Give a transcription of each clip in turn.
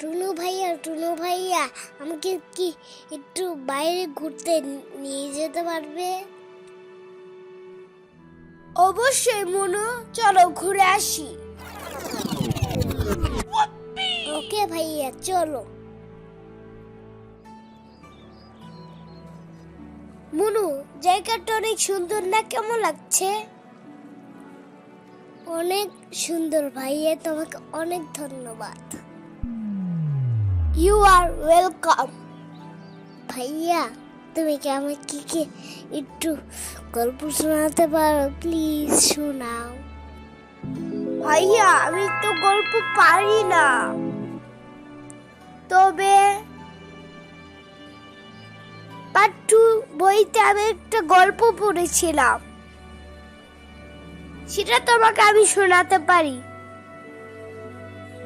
টুনু ভাইয়া টুনু ভাইয়া, আমাকে কি একটু বাইরে ঘুরতে নিয়ে যেতে পারবে? অবশ্যই, মনু। চলো, ঘুরে আসি। ওকে ভাইয়া, চলো। মনু, জায়গাটা অনেক সুন্দর না? কেমন লাগছে? অনেক সুন্দর ভাইয়া, তোমাকে অনেক ধন্যবাদ। ইউ আর ওয়েলকাম ভাইয়া তুমি কি আমাকে কি একটু গল্প শোনাতে পারো প্লিজ শোনাও ভাইয়া আমি তো গল্প পারি না তবে পাঠ্টু বইতে আমি একটা গল্প পড়েছিলাম সেটা তোমাকে আমি শোনাতে পারি।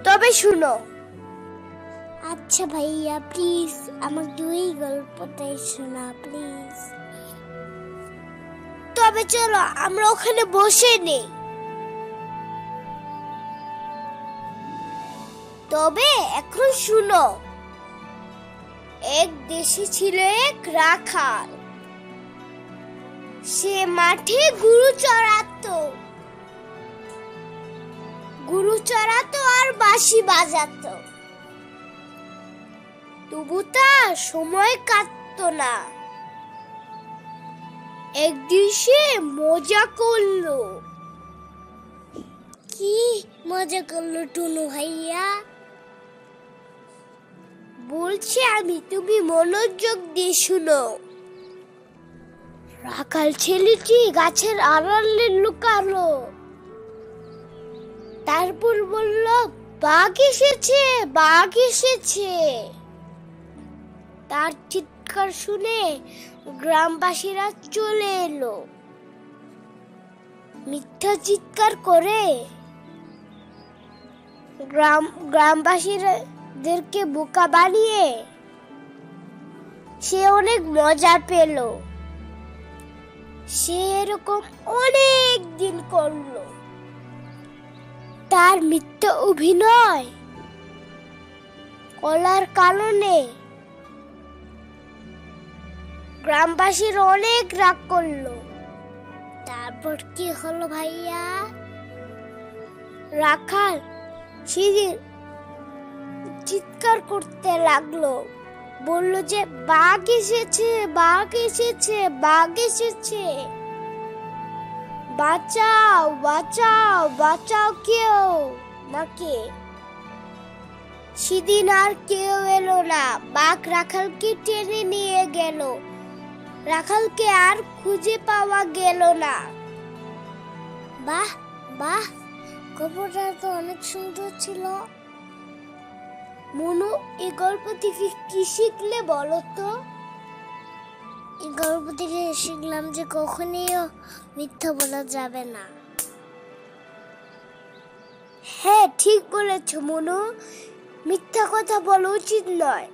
তবে শুনো আচ্ছা ভাইয়া প্লিজ আমাকে ওই গল্পটাই শোনা প্লিজ তবে চলো, আমরা ওখানে বসে নেই। তবে এখন শুনো, এক দেশে ছিল এক রাখাল। সে মাঠে গুরু চড়াতো। গুরু চড়াতো আর বাঁশি বাজাতো। তবু তার সময় কাটতো না। একদিন সে মজা করল। কি মজা করল টুনু ভাইয়া? বলছি আমি, তুমি মনোযোগ দিয়ে শুনো। রাখাল ছেলেটি গাছের আড়ালে লুকালো। তারপর বলল, বাঘ এসেছে বাঘ এসেছে। তার চিৎকার শুনে গ্রামবাসীরা চলে এলো। মিথ্যা চিৎকার করে গ্রাম, গ্রামবাসীদেরকে বোকা বানিয়ে সে অনেক মজা পেল। সে এরকম অনেক দিন করল। তার মিথ্যা অভিনয় করার কারণে গ্রামবাসীর অনেক রাগ করল। তারপর কি হলো ভাইয়া? রাখাল সিঁড়ির চিৎকার করতে লাগল। বলল যে, বাঘ এসেছে বাঘ এসেছে বাঘ এসেছে। বাঁচাও বাঁচাও বাঁচাও কেউ। নাকে? সেদিন আর কেউ এলো না। বাঘ রাখালকে টেনে নিয়ে গেল। রাখালকে আর খুঁজে পাওয়া গেল না। বাহ বাহ গল্পটা তো অনেক সুন্দর ছিল। মনু এই গল্প থেকে কি শিখলে বলো তো? এই গল্প থেকে শিখলাম যে কখনইও মিথ্যা বলা যাবে না। হ্যাঁ ঠিক বলেছ মনু। মিথ্যা কথা বলা উচিত নয়।